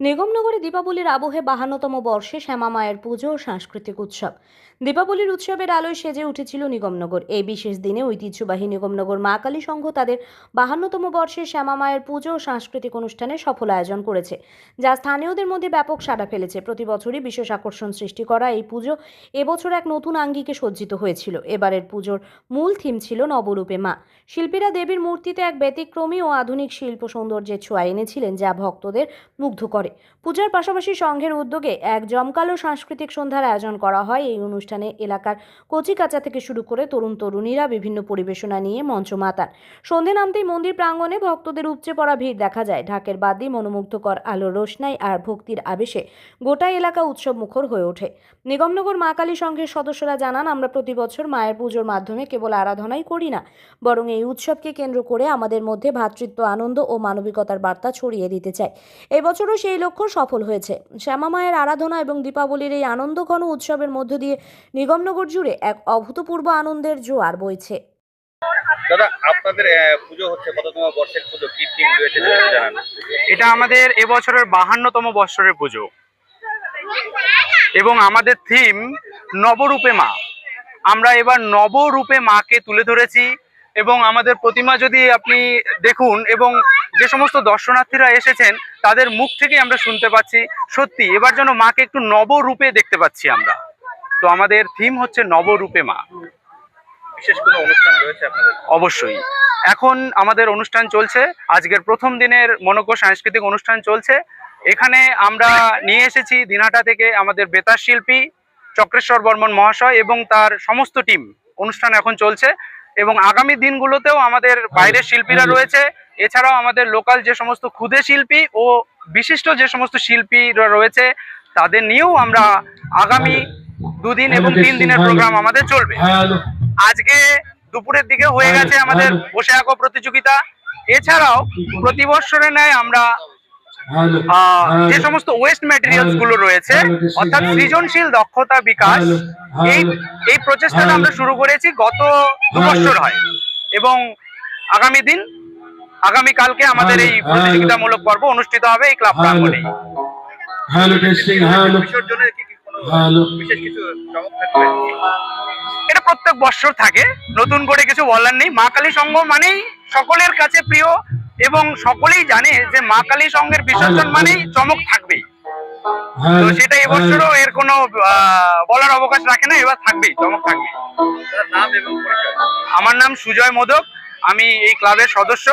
নিগমনগরে দীপাবলির আবহে বাহান্নতম বর্ষে শ্যামা মায়ের পুজো ও সাংস্কৃতিক উৎসব। দীপাবলির উৎসবের আলোয় সেজে উঠেছিল নিগমনগর। এই বিশেষ দিনে ঐতিহ্যবাহী নিগমনগর মা কালী সংঘ তাদের বাহান্নতম বর্ষে শ্যামা মায়ের পুজো ও সাংস্কৃতিক অনুষ্ঠানে সফল আয়োজন করেছে, যা স্থানীয়দের মধ্যে ব্যাপক সাড়া ফেলেছে। প্রতি বছরই বিশেষ আকর্ষণ সৃষ্টি করা এই পুজো এবছর এক নতুন আঙ্গিকে সজ্জিত হয়েছিল। এবারের পুজোর মূল থিম ছিল নবরূপে মা। শিল্পীরা দেবীর মূর্তিতে এক ব্যতিক্রমী ও আধুনিক শিল্প সৌন্দর্যের ছোঁয়া এনেছিলেন, যা ভক্তদের মুগ্ধ করে। পূজার পাশাপাশি সংঘের উদ্যোগে এক জমকালো সাংস্কৃতিক সন্ধ্যার আয়োজন করা হয়। এই অনুষ্ঠানে এলাকার কচিকাচা থেকে শুরু করে তরুণ তরুণীরা বিভিন্ন পরিবেশনা নিয়ে মঞ্চ মাতান। সন্ধে নামতেই মন্দির প্রাঙ্গণে ভক্তদের উপচে পড়া ভিড় দেখা যায়। ঢাকের বাদ্যি, মনোমুগ্ধকর আলোর রোশনাই আর ভক্তির আবেশে গোটা এলাকা উৎসব মুখর হয়ে ওঠে। নিগমনগর মা কালী সংঘের সদস্যরা জানান, আমরা প্রতি বছর মায়ের পুজোর মাধ্যমে কেবল আরাধনাই করি না, বরং এই উৎসবকে কেন্দ্র করে আমাদের মধ্যে ভ্রাতৃত্ব আনন্দ ও মানবিকতার বার্তা ছড়িয়ে দিতে চাই। এবছরও সেই লক্ষ্য সফল হয়েছে। শ্যামা মায়ের আরাধনা এবং দীপাবলির এই আনন্দঘন উৎসবের মধ্য দিয়ে নিগমনগর জুড়ে এক অভূতপূর্ব আনন্দের জোয়ার বইছে। দাদা আপনাদের পুজো হচ্ছে কততম বর্ষের পুজো? কি থিম রয়েছে জানান। এটা আমাদের এবছরের বাহান্নতম বৎসরের পুজো। এবং আমাদের থিম নবরূপে মা। আমরা এবার নবরূপে মাকে তুলে ধরেছি এবং আমাদের প্রতিমা যদি আপনি দেখুন এবং যে সমস্ত দর্শনার্থীরা এসেছেন তাদের মুখ থেকে আমরা শুনতে পাচ্ছি। সত্যি এবার যেন মাকে একটু নবরূপে দেখতে পাচ্ছি আমরা। তো আমাদের থিম হচ্ছে নবরূপে মা। বিশেষ কোনো অনুষ্ঠান রয়েছে আপনাদের? অবশ্যই। এখন আমাদের অনুষ্ঠান চলছে। আজকের প্রথম দিনের মনজ্ঞ সাংস্কৃতিক অনুষ্ঠান চলছে। এখানে আমরা নিয়ে এসেছি দিনহাটা থেকে আমাদের বেতার শিল্পী চক্রেশ্বর বর্মন মহাশয় এবং তার সমস্ত টিম অনুষ্ঠান এখন চলছে এবং আগামী দিনগুলোতেও আমাদের বাইরের শিল্পীরা রয়েছে। এছাড়াও আমাদের লোকাল যে সমস্ত ক্ষুদে শিল্পী ও বিশিষ্ট যে সমস্ত শিল্পীরা রয়েছে তাদের নিয়েও আমরা আগামী দুদিন এবং তিন দিনের প্রোগ্রাম আমাদের চলবে। আজকে দুপুরের দিকে হয়ে গেছে আমাদের বসে আঁকো প্রতিযোগিতা। এছাড়াও প্রতি বছরের ন্যায় আমরা যে সমস্ত ওয়েস্ট ম্যাটেরিয়ালসগুলো রয়েছে অর্থাৎ সৃজনশীল দক্ষতা বিকাশ এই এই প্রচেষ্টাটা আমরা শুরু করেছি গত দু বছর হয়। এবং আগামী দিন আগামী কালকে আমাদের এই প্রতিযোগিতামূলক পর্ব অনুষ্ঠিত হবে এই ক্লাব প্রাঙ্গণেই হ্যালো টেস্টিং হ্যালো। বিসর্জনের কি কি কোনো হ্যালো। বিশেষ কিছু চমক থাকবে এটা প্রত্যেক বছর থাকে। নতুন করে কিছু বলার নেই। মা কালী সংঘ মানেই সকলের কাছে প্রিয় এবং সকলেই জানে যে মা কালী সংঘের বিসর্জন মানেই চমক থাকবেই। তো সেটা এবছরও এর কোনো আহ, বলার অবকাশ রাখে না এবার থাকবেই চমক থাকবে এবং আমার নাম সুজয় মোদক আমি এই ক্লাবের সদস্য।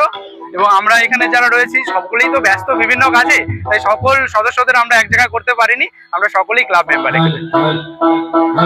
এবং আমরা এখানে যারা রয়েছি, সকলেই তো ব্যস্ত বিভিন্ন কাজে, তাই সকল সদস্যদের আমরা এক জায়গায় করতে পারিনি। আমরা সকলেই ক্লাব মেম্বার এখানে।